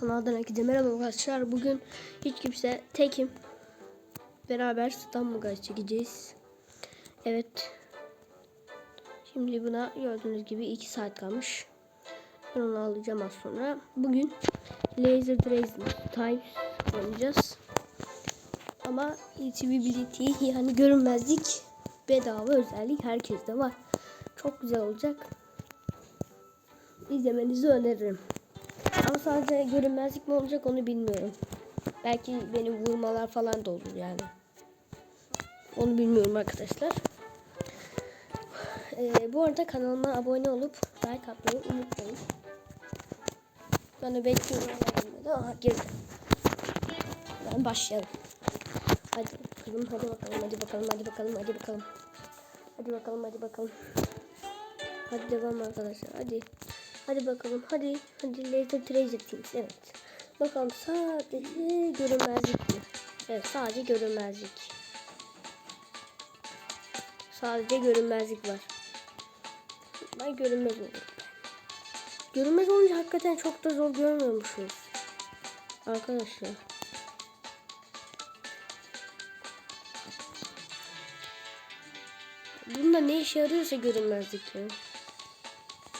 Kanaldan herkese merhaba arkadaşlar. Bugün hiç kimse tekim. Beraber İstanbul'a çekeceğiz. Evet. Şimdi buna gördüğünüz gibi 2 saat kalmış. Ben onu alacağım az sonra. Bugün Laser Dragon Times oynayacağız. Ama invisibility yani görünmezlik bedava özellik herkeste var. Çok güzel olacak. İzlemenizi öneririm. Sadece görünmezlik mi olacak onu bilmiyorum. Belki benim vurmalar falan da olur yani. Onu bilmiyorum arkadaşlar. Ee, bu arada kanalıma abone olup like atmayı unutmayın. De bekliyorum. Aha girdi. Ben başlayalım. Hadi bakalım, hadi bakalım, hadi bakalım, hadi bakalım, hadi bakalım. Hadi bakalım, hadi bakalım. Hadi devam arkadaşlar, hadi. Hadi bakalım. Hadi. Hadi Laser Tracer Things. Evet. Bakalım sadece görünmezlik mi? Evet sadece görünmezlik. Sadece görünmezlik var. Ben görünmez olurum. Görünmez olunca hakikaten çok da zor görmüyormuşuz. Arkadaşlar. Bunda ne işe yarıyorsa görünmezlik ya.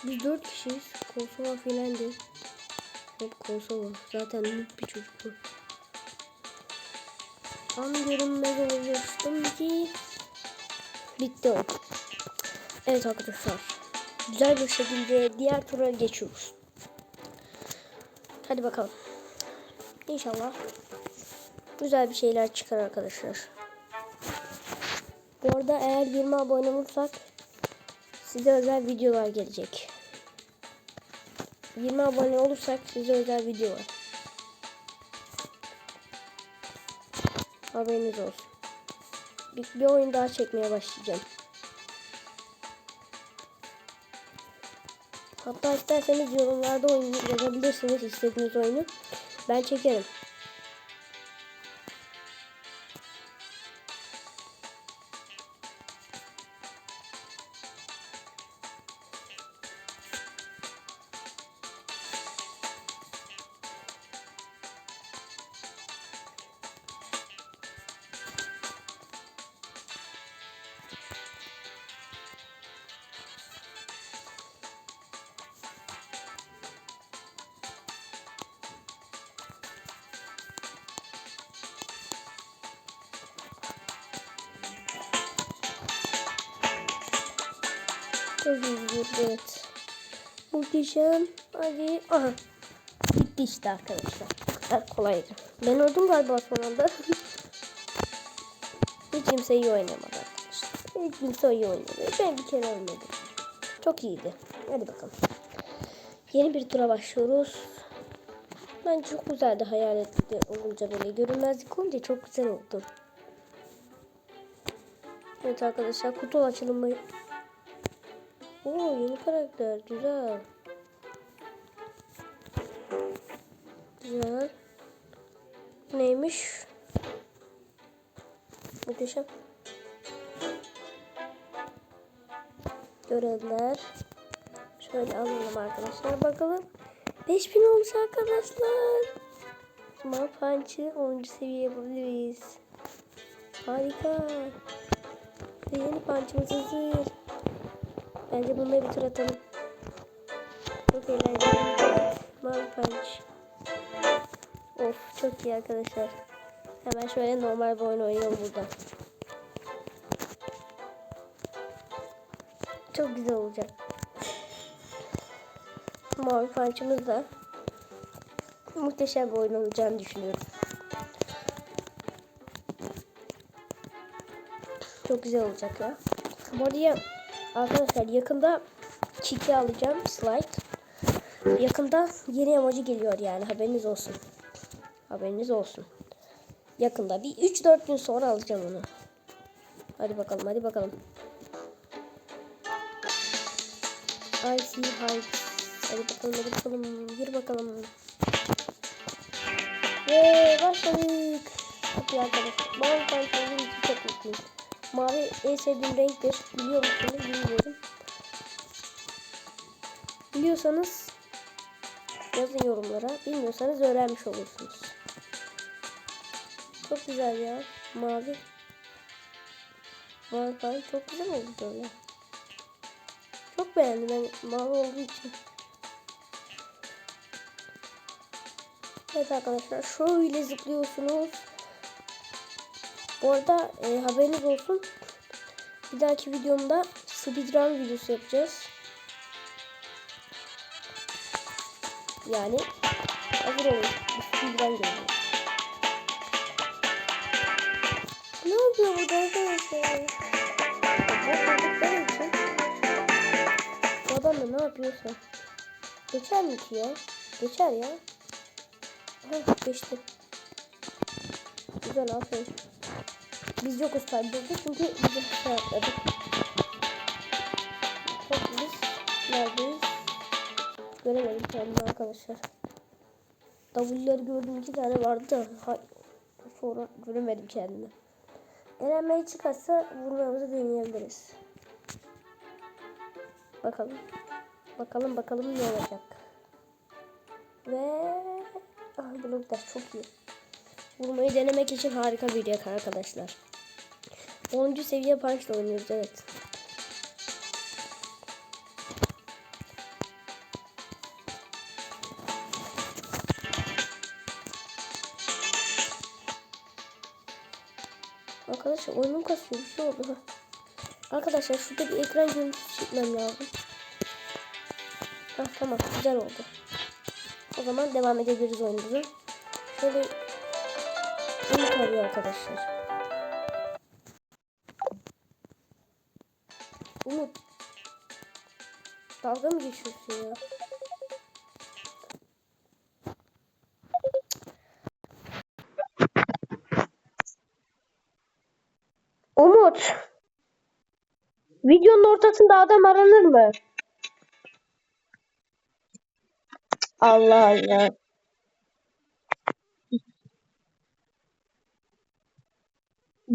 Biz dört kişiyiz. Kosova filandı. Hep Kosova. Zaten büyük bir çocuk bu. An görünmez olacaktım ki. Bitti o. Evet arkadaşlar. Güzel bir şekilde diğer tura geçiyoruz. Hadi bakalım. İnşallah güzel bir şeyler çıkar arkadaşlar. Bu arada eğer 20 abone olursak size özel videolar gelecek. 20 abone olursak size özel video var. Haberiniz olsun. Bir, bir oyun daha çekmeye başlayacağım. Hatta isterseniz yorumlarda oyun yazabilirsiniz istediğiniz oyunu. Ben çekerim. Gidiyor, evet. Muhteşem. Hadi. Aha. Bitti işte arkadaşlar. Bu kadar kolaydı. Ben öldüm galiba son anda. Hiç kimse iyi oynamadı arkadaşlar. Hiç kimse iyi oynadı. Ben bir kere ölmedim. Çok iyiydi. Hadi bakalım. Yeni bir tura başlıyoruz. Bence çok güzeldi hayaletli olunca böyle. Görünmezlik olunca çok güzel oldu. Evet arkadaşlar kutu açılımı Oo yeni karakter güzel. Güzel. Neymiş? Muhteşem. Görevler. Şöyle alalım arkadaşlar bakalım. 5000 olmuş arkadaşlar. Mal Punch'ı 10. seviye yapabiliriz. Harika. Ve yeni punch'ımız hazır. Bence bununla bir tur atalım. Çok eğlenceli. Mavi punch. Of çok iyi arkadaşlar. Hemen şöyle normal bir oyun oynayalım burada. Çok güzel olacak. Mavi punch'ımız da muhteşem bir oyun olacağını düşünüyorum. Çok güzel olacak ya. Bu arada Arkadaşlar yakında Kiki alacağım slide. Yakında yeni emoji geliyor yani haberiniz olsun. Haberiniz olsun. Yakında bir 3-4 gün sonra alacağım onu. Hadi bakalım hadi bakalım. I see hype. Hadi bakalım hadi bakalım. Gir bakalım. Ve başladık. İyi arkadaşlar. Karşıladığım için çok mutluyum. Mavi en sevdiğim renktir. Biliyor musunuz? Bilmiyorum. Biliyorsanız Yazın yorumlara. Bilmiyorsanız öğrenmiş olursunuz. Çok güzel ya. Mavi. Mavi falan çok güzel oldu böyle. Çok beğendim ben mavi olduğu için. Evet arkadaşlar şöyle zıplıyorsunuz. Bu arada e, haberiniz olsun. Bir dahaki videomda speedrun videosu yapacağız. Yani hazır olun. Speedrun geliyor. Ne yapıyor burada arkadaşlar? Adam da ne yapıyorsa. Geçer mi ki ya? Geçer ya. Heh, geçti. Güzel aferin. Biz yokuz burada çünkü biz aşağı atladık. Çok biz neredeyiz? Göremedim kendimi arkadaşlar. W'leri gördüm iki tane vardı da ha, sonra göremedim kendimi. Elenmeyi çıkarsa vurmamızı deneyebiliriz. Bakalım. Bakalım bakalım ne olacak. Ve ah bloklar çok iyi. Vurmayı denemek için harika bir yak arkadaşlar. 10. seviye punch oynuyoruz evet. Arkadaşlar oyunum kasıyor bir şey oldu. Arkadaşlar şurada bir ekran görüntüsü çekmem lazım. Hah tamam güzel oldu. O zaman devam edebiliriz oyunumuzu. Şöyle Umut arıyor arkadaşlar. Umut. Dalga mı geçiyorsun ya? Umut. Videonun ortasında adam aranır mı? Allah Allah.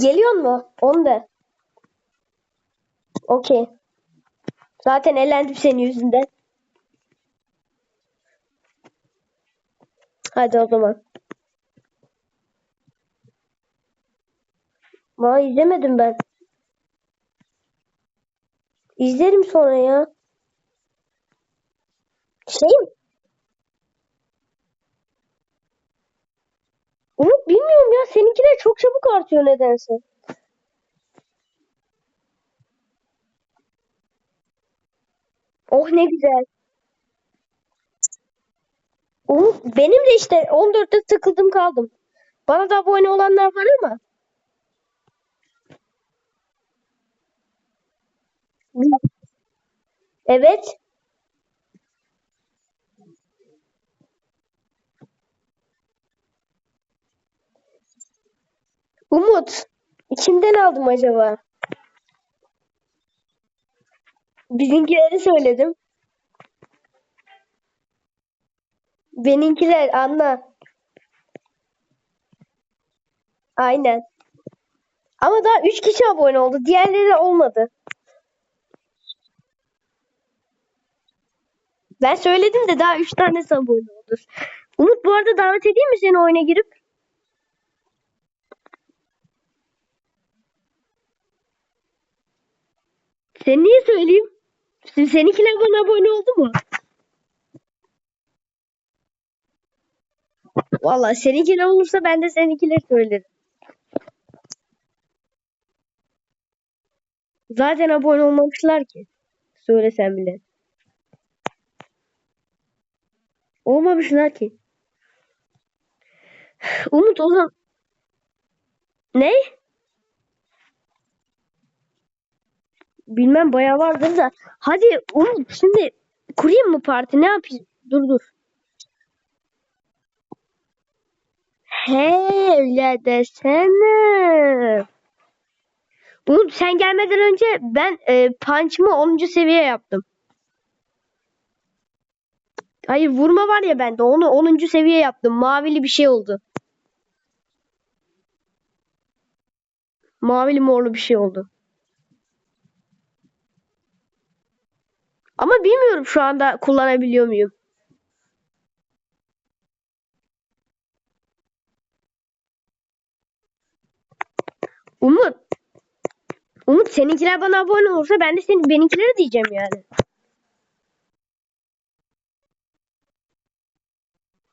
Geliyor mu? Onu da. Okey. Zaten elendim senin yüzünden. Hadi o zaman. Vay izlemedim ben. İzlerim sonra ya. Şey mi? Umut bilmiyorum ya. Seninkiler çok çabuk artıyor nedense. Oh ne güzel. Umut benim de işte 14'te tıkıldım kaldım. Bana da abone olanlar var ama. Evet. Umut. Kimden aldım acaba? Bizimkileri söyledim. Benimkiler anla. Aynen. Ama daha 3 kişi abone oldu. Diğerleri olmadı. Ben söyledim de daha 3 tane abone oldu. Umut bu arada davet edeyim mi seni oyuna girip? Sen niye söyleyeyim? Seninkiler bana abone oldu mu? Valla seninkiler olursa ben de seninkileri söylerim. Zaten abone olmamışlar ki. Söylesem bile. Olmamışlar ki. Umut o zaman... Ne? Bilmem bayağı vardır da. Hadi Umut şimdi kurayım mı parti ne yapayım? Dur dur. He öyle desene. Umut sen gelmeden önce ben e, punch'ımı 10. seviye yaptım. Hayır vurma var ya bende onu 10. seviye yaptım. Mavili bir şey oldu. Mavili morlu bir şey oldu. Ama bilmiyorum şu anda kullanabiliyor muyum. Umut. Umut seninkiler bana abone olursa ben de senin benimkileri diyeceğim yani.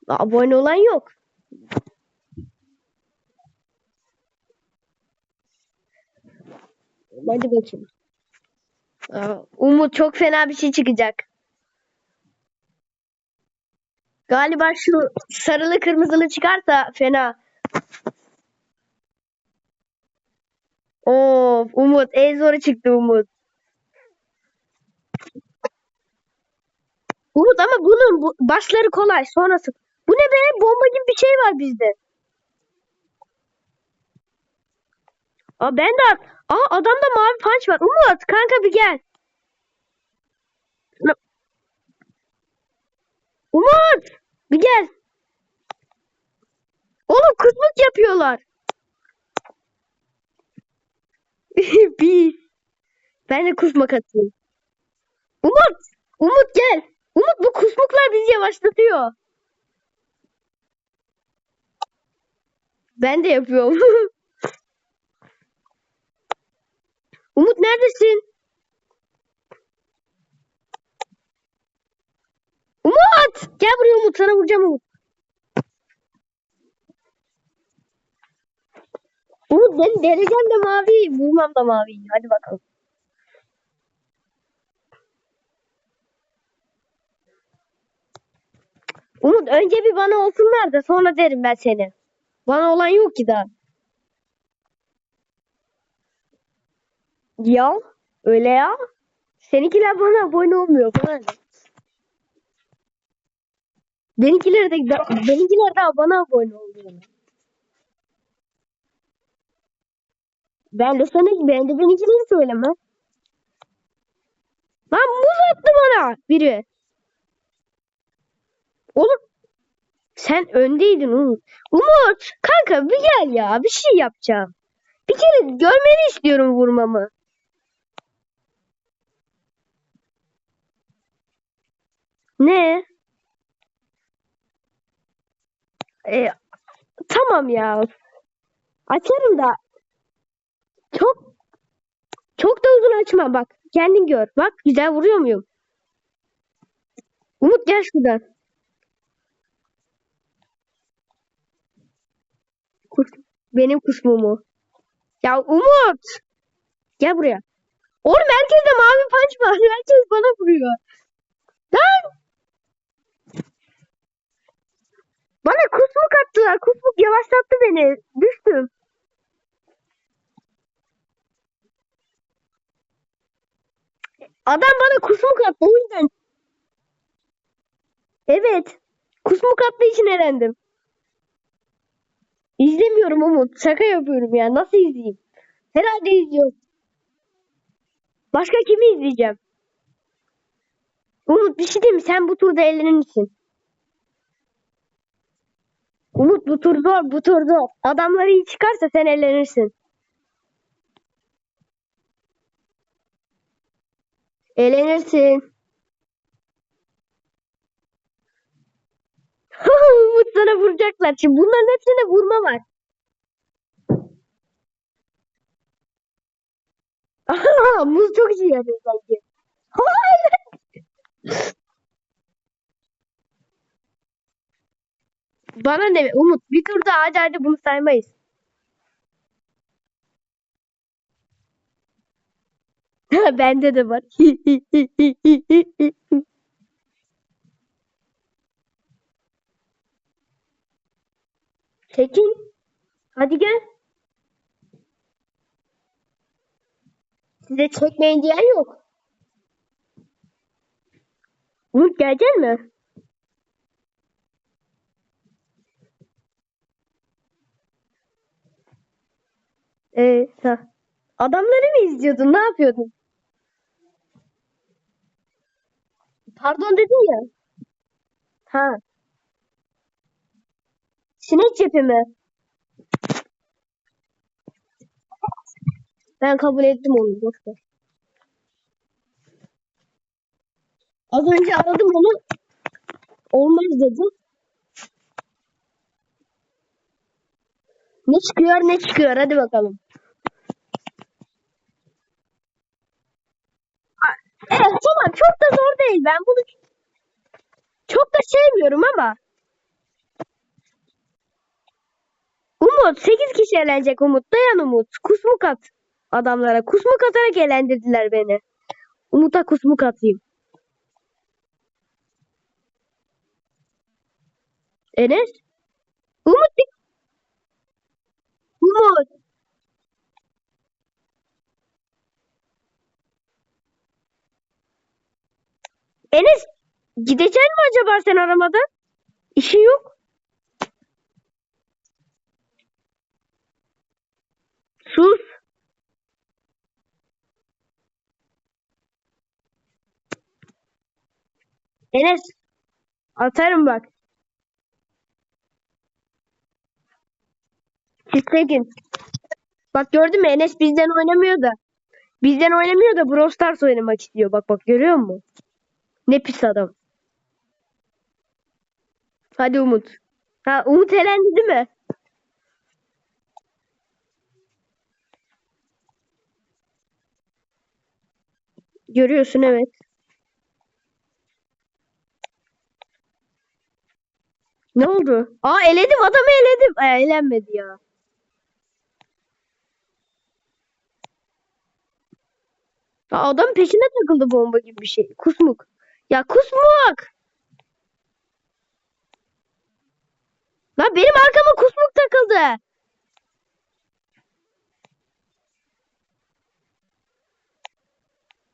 Abone olan yok. Hadi bakayım. Aa, Umut çok fena bir şey çıkacak. Galiba şu sarılı kırmızılı çıkarsa fena. Of Umut en zoru çıktı Umut. Umut ama bunun bu, başları kolay sonrası. Bu ne be? Bomba gibi bir şey var bizde. Aa ben de at. Aa adamda mavi punch var. Umut kanka bir gel. Umut bir gel. Oğlum kızlık yapıyorlar. bir. Ben de kusmak atayım. Umut. Umut gel. Umut bu kusmuklar bizi yavaşlatıyor. Ben de yapıyorum. Umut neredesin? Umut! Gel buraya Umut. Sana vuracağım Umut. Umut ben deleceğim de mavi. Vurmam da mavi. Hadi bakalım. Umut önce bir bana olsunlar da sonra derim ben seni. Bana olan yok ki daha. Ya öyle ya. Seninkiler bana abone olmuyor falan. Benimkiler de benimkiler de bana abone oluyor. Ben de sana ben de benimkileri söyleme. Lan muz attı bana biri. Oğlum sen öndeydin Umut. Umut kanka bir gel ya bir şey yapacağım. Bir kere görmeni istiyorum vurmamı. Ne? E, tamam ya. Açarım da. Çok çok da uzun açma bak. Kendin gör. Bak güzel vuruyor muyum? Umut gel şuradan. Kus, benim kusmumu. Ya Umut. Gel buraya. Oğlum herkeste mavi punch var. Herkes bana vuruyor. Lan. Bana kusmuk attılar. Kusmuk yavaşlattı beni. Düştüm. Adam bana kusmuk attı o yüzden. Evet. Kusmuk attığı için elendim. İzlemiyorum Umut. Şaka yapıyorum ya. Nasıl izleyeyim? Herhalde izliyorum. Başka kimi izleyeceğim? Umut bir şey diyeyim? Sen bu turda eğlenirsin. Umut bu tur zor. Bu tur zor. Adamları iyi çıkarsa sen eğlenirsin. Eğlenirsin. Umut sana vuracaklar. Şimdi bunların hepsine vurma var. Aha, muz çok iyi yarıyor sanki. Hayır. Bana ne? Umut bir turda hadi hadi bunu saymayız. Bende de var. Tekin. Hadi gel. Size çekmeyin diyen yok. Umut gelecek mi? Ee, ha. Adamları mı izliyordun? Ne yapıyordun? Pardon dedin ya. Ha. Sinek cepi mi? Ben kabul ettim onu. Boş ver. Az önce aradım onu. Olmaz dedim. Ne çıkıyor ne çıkıyor hadi bakalım. Ben bunu çok da sevmiyorum ama. Umut 8 kişi eğlenecek Umut. Dayan Umut. Kusmuk at adamlara. Kusmuk atarak eğlendirdiler beni. Umut'a kusmuk atayım. Enes? Umut Umut. Enes gidecek mi acaba sen aramadan? İşin yok. Sus. Enes atarım bak. Çistekin. Bak gördün mü Enes bizden oynamıyor da. Bizden oynamıyor da Brawl Stars oynamak istiyor. Bak bak görüyor musun? Ne pis adam. Hadi Umut. Ha Umut elendi değil mi? Görüyorsun evet. Ne oldu? Aa eledim adamı eledim. Ee, elenmedi ya. Aa, adam peşine takıldı bomba gibi bir şey. Kusmuk. Ya kusmuk. Lan benim arkama kusmuk takıldı.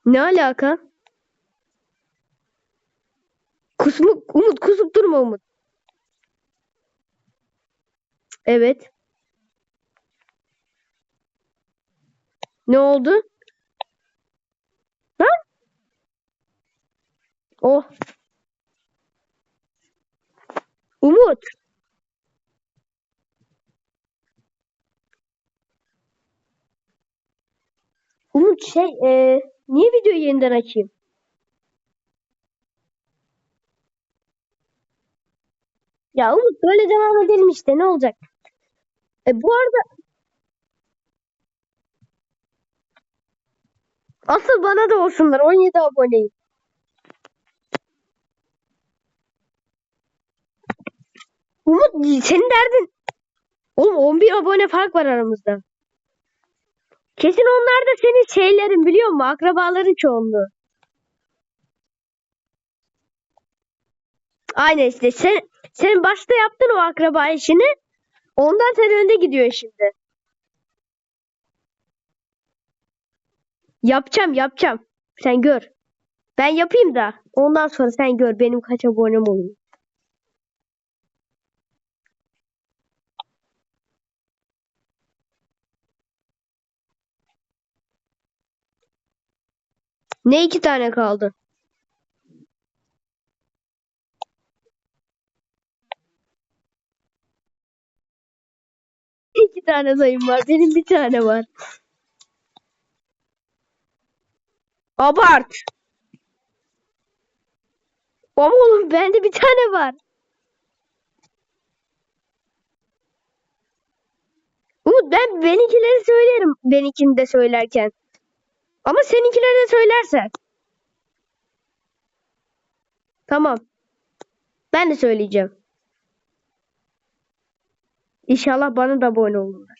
Ne alaka? Kusmuk, Umut kusup durma Umut. Evet. Ne oldu? Lan? Oh. Umut. Umut şey, e, niye videoyu yeniden açayım? Ya Umut böyle devam edelim işte ne olacak? E, bu arada asıl bana da olsunlar 17 aboneyim. Umut senin derdin. Oğlum 11 abone fark var aramızda. Kesin onlar da senin şeylerin biliyor musun? Akrabaların çoğunluğu. Aynen işte sen sen başta yaptın o akraba işini. Ondan sen önde gidiyor şimdi. Yapacağım yapacağım. Sen gör. Ben yapayım da ondan sonra sen gör benim kaç abonem oluyor. Ne iki tane kaldı? İki tane sayım var. Benim bir tane var. Abart. Ama oğlum bende bir tane var. Umut ben benimkileri söylerim. Benimkini de söylerken. Ama seninkileri de söylersen. Tamam. Ben de söyleyeceğim. İnşallah bana da abone olurlar.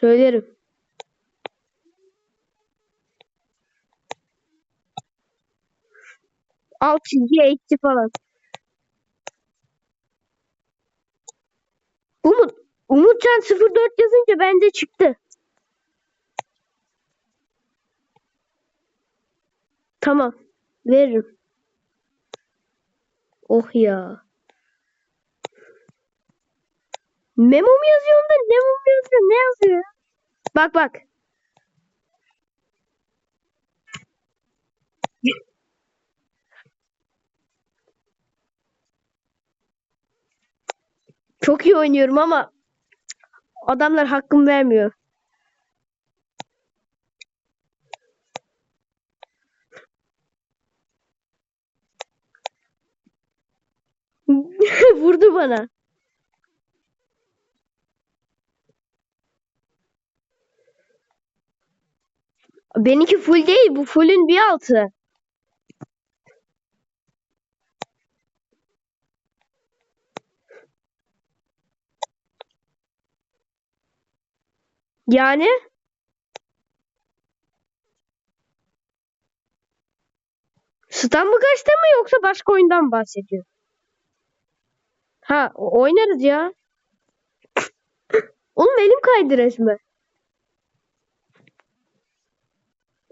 Söylerim. Alt çizgi eksi falan. Umut. Umutcan 04 yazınca bende çıktı. Tamam. Veririm. Oh ya. Memo mu yazıyor onda? Memo mu yazıyor? Ne yazıyor? Bak bak. Çok iyi oynuyorum ama adamlar hakkım vermiyor. Vurdu bana. Benimki full değil. Bu fullün bir altı. Yani İstanbul kaçta mı yoksa başka oyundan mı bahsediyor? Ha oynarız ya. Oğlum elim kaydı resmen.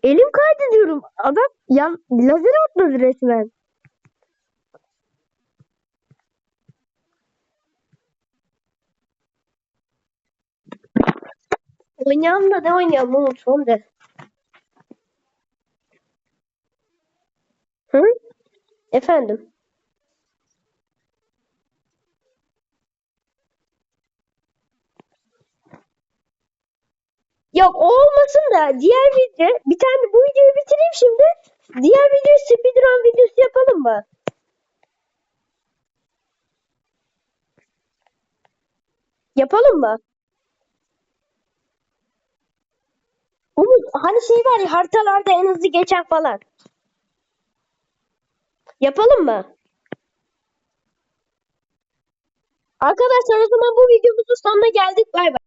Elim kaydı diyorum. Adam yan lazer atladı resmen. Oynayalım da ne oynayalım son de. Hı? Efendim? Yok o olmasın da diğer video bir tane bu videoyu bitireyim şimdi. Diğer video speedrun videosu yapalım mı? Yapalım mı? Umut hani şey var ya haritalarda en hızlı geçen falan. Yapalım mı? Arkadaşlar o zaman bu videomuzun sonuna geldik. Bay bay.